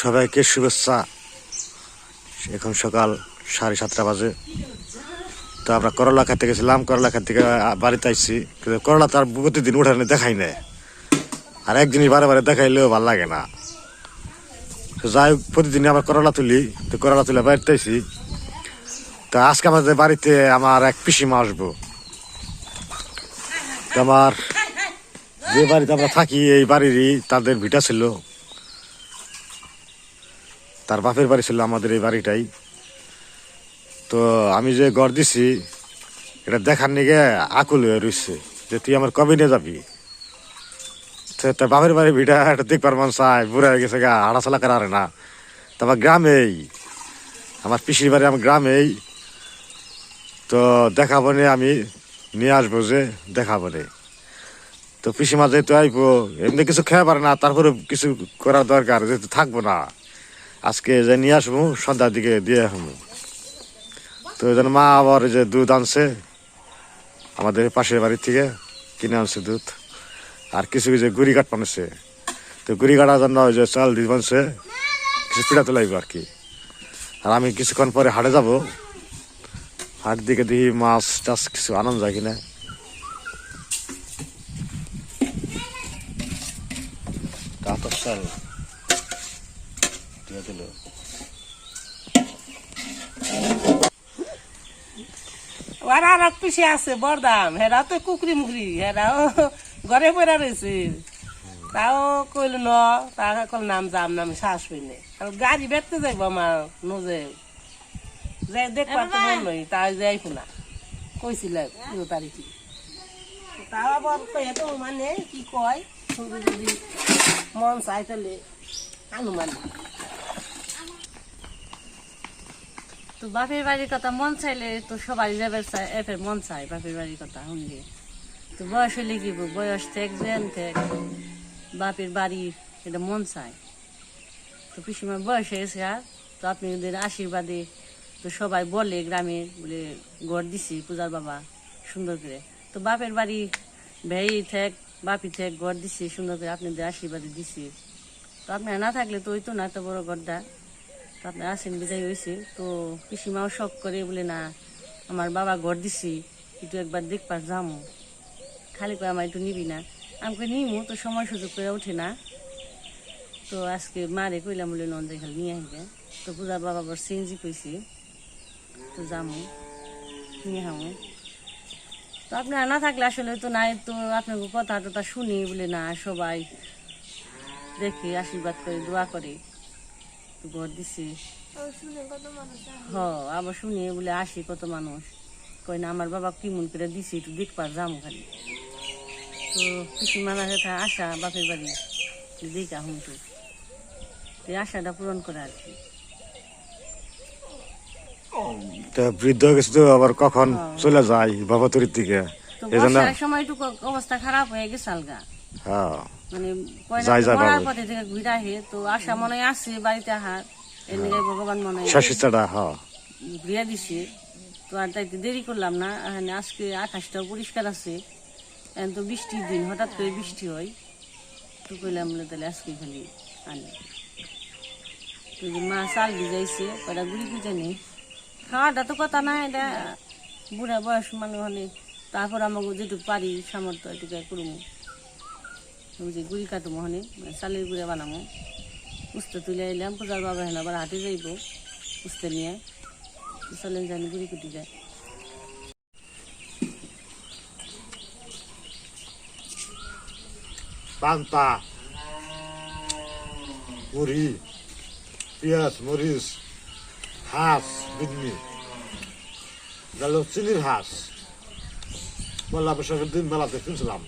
সবাইকে শুভেচ্ছা। এখন সকাল সাড়ে সাতটা বাজে। তো আমরা করলা খেতে গেছিলাম, করলা খেতে বাড়িতে আসছি কিন্তু করলা তার প্রতিদিন উঠানে দেখাই না আর এক জিনিস বারে বারে দেখাইলেও ভালো লাগে না। তো যাই প্রতিদিন আবার করলা তুলি। তো করলা তুলে বাড়িতে আইছি। তো আজকে আমাদের বাড়িতে আমার এক পিসিমা আসব। তো আমার যে বাড়িতে আমরা থাকি, এই বাড়িরই তাদের ভিটা ছিল। তার বাপের বাড়ি ছিল আমাদের এই বাড়িটাই। তো আমি যে গড় দিছি, এটা দেখার নিগে আকুল হয়ে রয়েছে যে তুই আমার কবে নিয়ে যাবি। তো তার বাপের বাড়ি ভিটা এটা দেখবার মন চায়, বুড়া হয়ে গেছে গা, হাঁটাচলা করা না। তো আমার গ্রামেই আমার পিসির বাড়ি আমার গ্রামেই তো দেখাবো নে আমি, নিয়ে আসব যে, দেখাবো নে। তো পিসিমা যেহেতু আইবো, এমনি কিছু খেয়ে পারে না, তারপরে কিছু করার দরকার, যেহেতু থাকব না। আজকে যে নিয়ে আসব, সন্ধ্যার দিকে দিয়ে আসব। তো জন্য মা আবার যে দুধ আনছে, আমাদের পাশের বাড়ির থেকে কিনে আনছে দুধ। আর কিছু কিছু গুড়ি কাঠ বানছে তো গুড়ি কাটার জন্য ওই যে চাল দিয়ে বানছে, কিছু পিঠা তোলাইব আর কি। আর আমি কিছুক্ষণ পরে হাটে যাব। হাট দিকে দেখি মাছ টাছ কিছু আনন্দ যায় কিনা। কাতর চাল। দিয়ে দিল। আর আর এক পিসে আছে, বরদাম। হেরা তো কুকুরি মুকুরি হেরাও ঘরে পড়া রয়েছে। তাও কইল, ন তা কল নাম যাম নাম শ্বাস হইলে আর গাড়ি বেরতে যাইব আমার নজে। যাই মন নই, তাই যাই শুনা কইছিল পুরো তারিখে। তাও আবার কয়ে তো মানে কি কয়? যদি মন চাই তাহলে আনুমান। তো বাপের বাড়ির কথা মন চাইলে তো সবাই যাবে এফের মন চায় বাপের বাড়ির কথা শুনলে তো বয়স হলে কি বয়স থেকে জেন থেকে বাপের বাড়ি এটা মন চায়। তো পিসিমার বয়স হয়েছে, আর তো আপনি ওদের আশীর্বাদে তো সবাই বলে গ্রামে বলে ঘর দিছি পূজার বাবা, সুন্দর করে। তো বাপের বাড়ি ভেই থেক বাপি থেক ঘর দিছি, সুন্দর করে আপনাদের আশীর্বাদে দিছি। তো আপনারা না থাকলে তো ওই তো না এত বড় ঘরটা। তো আপনি আসেন, বিদায় হয়েছে। তো পিসিমাও শখ করে বলে, না, আমার বাবা ঘর দিছি, একটু একবার দেখবার যামো। খালি করে আমার একটু নিবি না। আমাকে নিমু, তো সময় সুযোগ করে ওঠে না। তো আজকে মারে কইলাম বলে, নন্দে খালি নিয়ে আসবে তো পূজার বাবা বর সিএনজি কইছি, তো যামু, নিয়ে হামু। তো আপনারা না থাকলে আসলে তো নাই, তো আপনার কথা টথা শুনি বলে, না, সবাই দেখি আশীর্বাদ করে, দোয়া করে। তো ঘর দিছি হ আবার শুনি বলে আসি কত মানুষ। কই না আমার বাবা কি মন করে দিছি একটু দেখবার যাম খালি। তো কিছু মানা কথা আশা বাপের বাড়ি দেখা হুম তো। এই আশাটা পূরণ করে আর কি। তা বৃদ্ধ হয়ে গেছে তো আবার কখন চলে যায় বাবাতরির দিকে। তো এই জন্য বর্ষার সময় একটু অবস্থা খারাপ হয়ে গেছে আলগা। হ্যাঁ। মানে কয়না যাই যাই মরার পথে থেকে ঘুরে আহে তো আশা মনে হয় আসছে বাড়িতে এদিকে ভগবান মনে হয় হ্যাঁ। ঘুরিয়ে দিছে। তো আর তাইতে দেরি করলাম না। আজকে আকাশটাও পরিষ্কার আছে। তো বৃষ্টির দিন হঠাৎ করে বৃষ্টি হয়। তো কইলাম তাহলে আজকে খালি আনি। তো যে মা চাল ভিজাইছে কয়টা গুড়ি ভিজে নেই। খাওয়াটা তো কথা না এটা বুড়া বয়স হলে তারপর আমাকে যেটুকু পারি সামর্থ্য এটুকু করব যে গুড়ি কাটবো হনে চালের গুঁড়া বানাবো উস্তে তুলে এলাম পূজার বাবা হেন আবার হাটে যাইব, উস্তে নিয়ে। চলেন জানি গুড়ি কুটি যায় পান্তা, মুড়ি, পেঁয়াজ, মরিচ, হাঁস, বিন্নি, গেল চিনির হাঁস। বললাম বৈশাখের দিন মেলাতে কিনছিলাম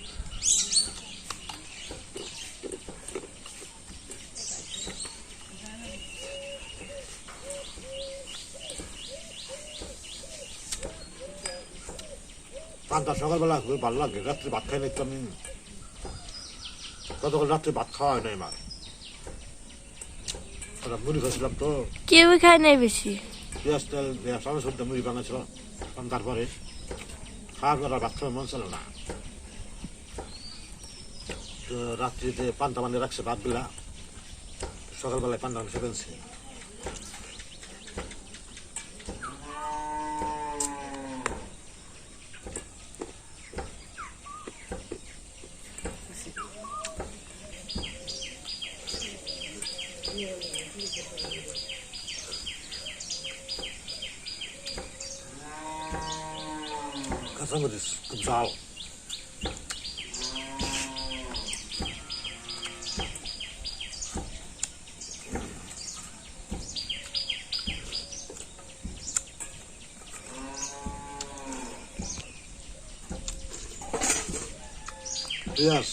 পান্তা সকালবেলা খুবই ভালো লাগে। রাত্রে ভাত খাই নাই তো আমি। গতকাল রাত্রে ভাত খাওয়া হয় নাই আমার। মুড়ি খাচ্ছিলাম তো। কেউ খায় নাই বেশি? পেঁয়াজ তেল সবটা মুড়ি বানাইছিল আমি তারপরে। খাওয়ার পর আর ভাত খাওয়ার মন ছিল না। তো রাত্রিতে পান্তা বানিয়ে রাখছে ভাতগুলা। সকালবেলায় পান্তা মাংস ফেলছি। কাঁচামরিচ খুব ঝাল পেঁয়াজ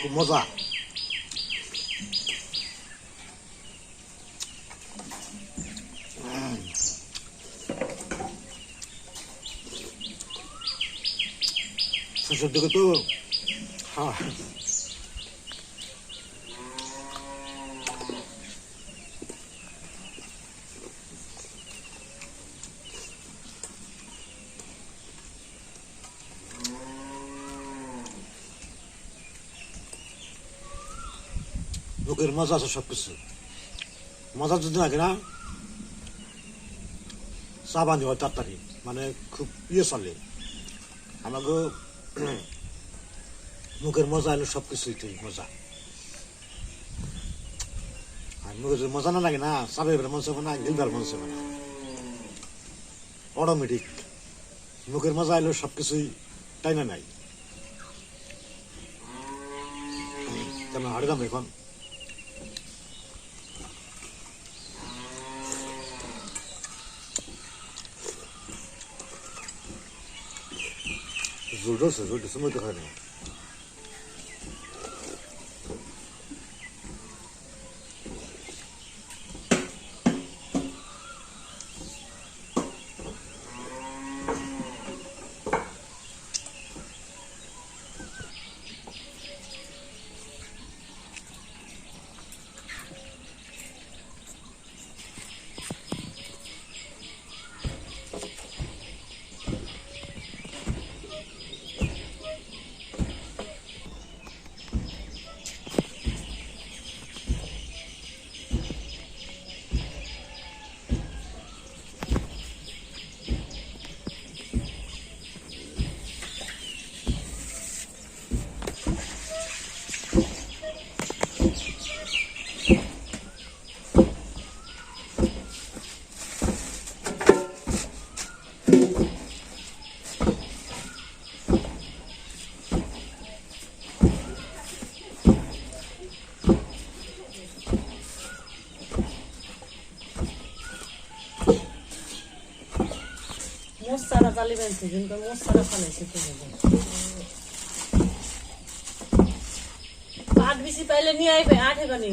খুব মজা শেষের দিকে তো হ্যাঁ লোকের মজা আছে সব কিছু মজা যদি লাগে না চা বান্ধি হয় তাড়াতাড়ি মানে খুব ইয়ে চলে আমাকে মুখের মজা এলো সব কিছুই মজা। আর মুখে যদি মজা না লাগে না সাবেবের এবার মন না গিলবার মনসে না। অটোমেটিক মুখের মজা এলো সব কিছুই তাই না নাই। কেন হাড়ে দাম এখন ঝুল রয়েছে ঝুলটা সময় তো হয় না মোস্তারা চালি বেঁচে কিন্তু চালাইছে তো পাট বেশি পাইলে নিয়ে আইবে আঠে বানি।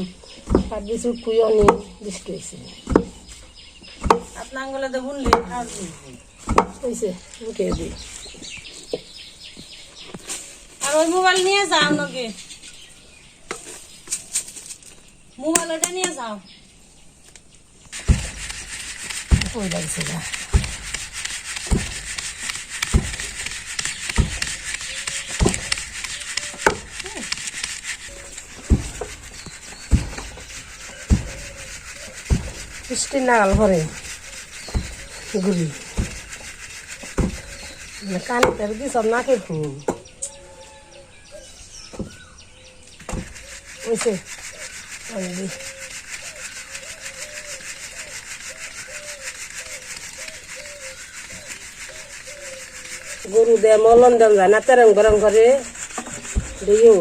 আর বেশি কুইও নি বৃষ্টি হয়েছে আপনার আঙ্গুলে তো বুনলে হয়েছে উঠে দিই আর ওই মোবাইল নিয়ে যাও নাকি মোবাইল ওটা নিয়ে যাও। ওই লাগছে না বৃষ্টির নাগাল পরে গুলি কানে তের কি সব নাকের ফুল ওইসে ওই গরু দে মলন দেন যায় না, তেরং গরম করে। দিও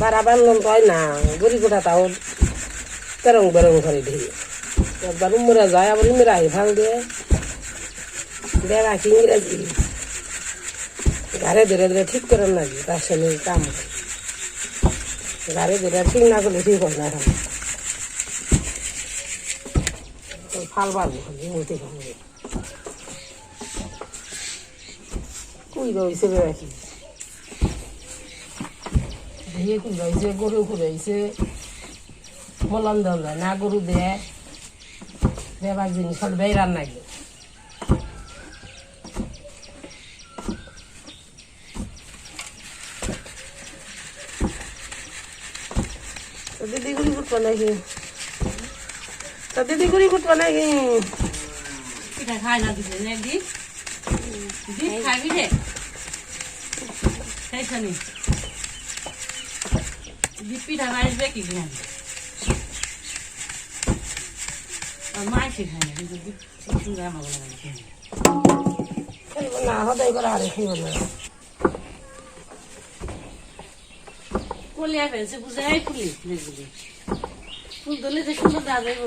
বারা বান্ধন হয় না, গরি গোটা তাও তেরং বেরং করে দিই একবার উমরা যায়, আবার উমরা আহি ভালো দিয়ে বেড়া ইংরেজি? ঘরে ধরে ধরে ঠিক করেন নাকি? তার সঙ্গে কাম ঘরে ধরে ঠিক না করলে ঠিক হয় না ফাল কুই রয়েছে কুই রয়েছে গরু মলন দেওয়া যায় না গরু দেয় দেবার জিনিস সবাই রান্না গেলে দিদি গুড়ি কুট বানাই তা দিদি গুড়ি কুট বানাই পিঠা খায় না দিদি না দি। দি খাবি রে সেইখানে দি পিঠা মারিবে কি মাইছে খায় না কিন্তু সুন্দর আমার বলা না সদাই করে আরে খেলব না কলিয়া ফেলছে বুঝাই ফুলি ফুলি ফুল ধরলে যে সুন্দর দাদা যাইব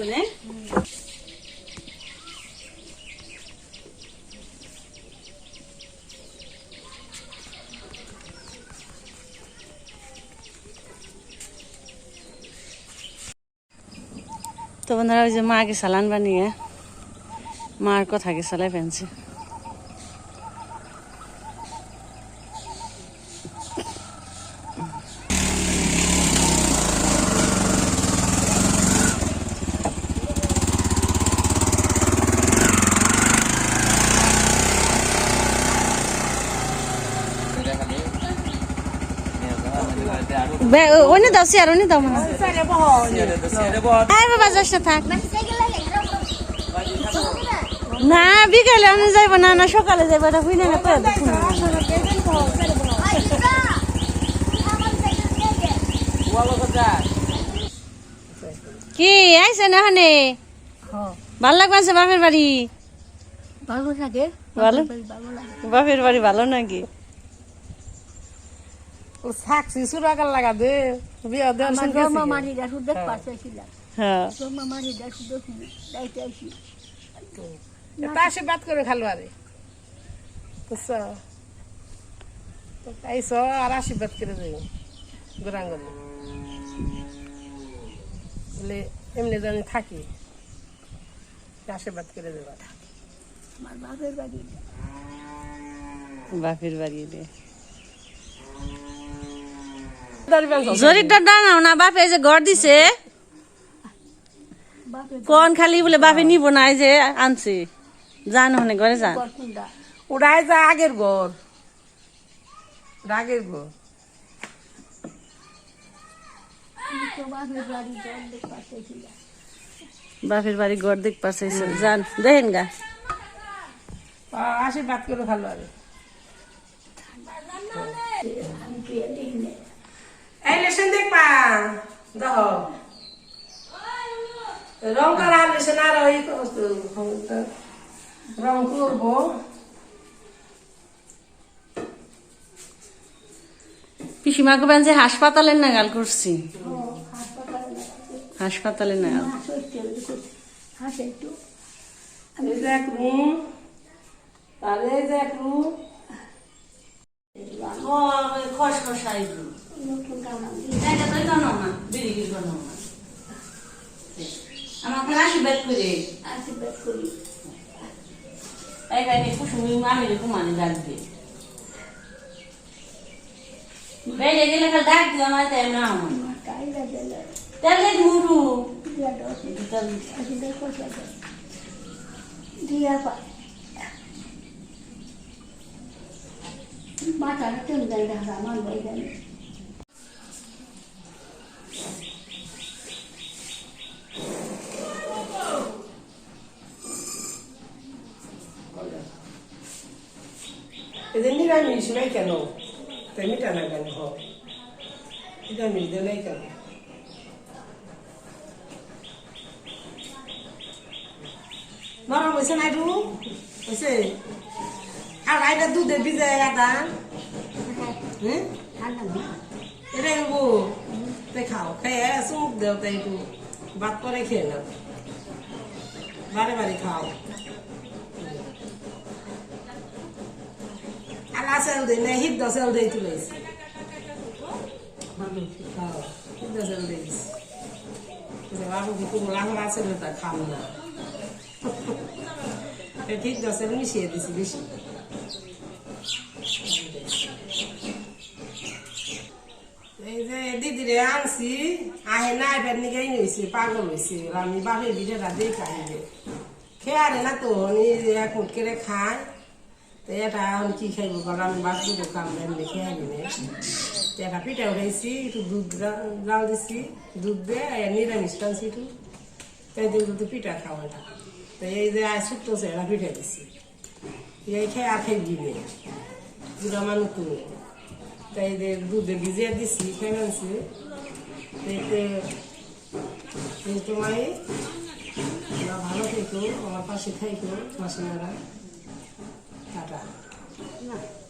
তো বন্ধুরা ওই যে মাকে সালান বানিয়ে মার কথাকে সালাই ফেলছে ওনে দাও সিয়ার ওনে দাও মানে আয় বাবা যাস না থাক। না বিকালে আমি যাইব না না সকালে যাইব এটা হুই না না করে দেখুন। কি আইছে না হানে ভালো লাগবে বাপের বাড়ি? ভালো লাগে। ভালো? বাপের বাড়ি ভালো নাকি? ও সাক্ষী সুরাগার লাগা দে। বিয়া জন্ম মারিটা শুধু পারতেছিলাম হ্যাঁ। মারিটা শুধু যাইতে আসি এটা আশীর্বাদ করে খালো আরে। তো আইসো আর আশীর্বাদ করে দেবো। গোরাঙ্গনে। বলে এমনি জানি থাকি আশীর্বাদ করে দেবা। আমার বাপের বাড়ি। বাপের বাড়ি রে দাঁড়িয়ে জরিটা ডানাও না বাপে যে ঘর দিছে। কোন খালি বলে বাপে নিব না যে আনছে। জান ওখানে ঘরে যান। উড়াই যায় আগের ঘর আগের ঘর। বাপের বাড়ি জল দেখতে পারতেছিলাম বাপের বাড়ি ঘর দেখ পাচ্ছে জান দেখেন গা। আশীর্বাদ করে দেখি না। এই লেসন দেখবা দেখ রং করা লেসন আর ওই রং করব পিসিমাকে বেন যে হাসপাতালের নাগাল করছি। হাসপাতালের নাগাল এক রুম। এক খসখসাই এটা তো জানো না বিড়ি কি জানো না আমাকে আশীর্বাদ করে আশীর্বাদ করি এই গাইনি কুসুমি মামি রে কুমানি ডাক দিয়ে বেড়ে গেলে কাল ডাক দিও আমার তাই না আমার আমার কাইলা গেলে তাহলে মুরু দিয়া দশ আশীর্বাদ করতে দিয়া পা মাথাটা টেনে দেয় দেখা আমার বই যে নিরামিষ নাই কেন তাই মিটা কেন হ নিরামিষ দিয়ে নাই কেন নরম হয়েছে না একটু হয়েছে আর আইটা দুধে ভিজে হ্যাঁ এটা নেব তাই খাও খেয়ে চুমুক দেও তাই একটু ভাত করে খেয়ে নাও বারে বারে খাও আলা সেল দে না হিদ্দ সেল দে তুলেছি খাও, হিদ্দ সেল দিয়েছি বাবু কি কোনো লাহড়া সেল তা খাম না। ঠিক দশের মিশিয়ে দিছি বেশি। এই যে দিদিরে আনছি, আহে না, এবার নিগাই নইছে পাগল হয়েছে আমি বাপের বিড়েটা দেই খাইবে খেয়ারে না তো এক করে খায় এটা এখন কি খাইব? বলে আমি বাপ দুটো কাম এমনি খেয়ারি নে একটা পিঠা উঠাইছি একটু দুধ জাল দিছি, দুধ দিয়ে নিরামিষ টানছি একটু তাই দিন তো পিঠা খাওয়া না তো এই যে ছোট্ট একটা পিঠা দিছি। এই খেয়ে আর খেয়ে গিয়ে বুড়া মানুষ তুমি তাই যে দুধে ভিজিয়ে দিছি খেয়ে আনছি। তোমায় ভালো থেকো আমার পাশে থেকো মাসিমারা 咋办？那。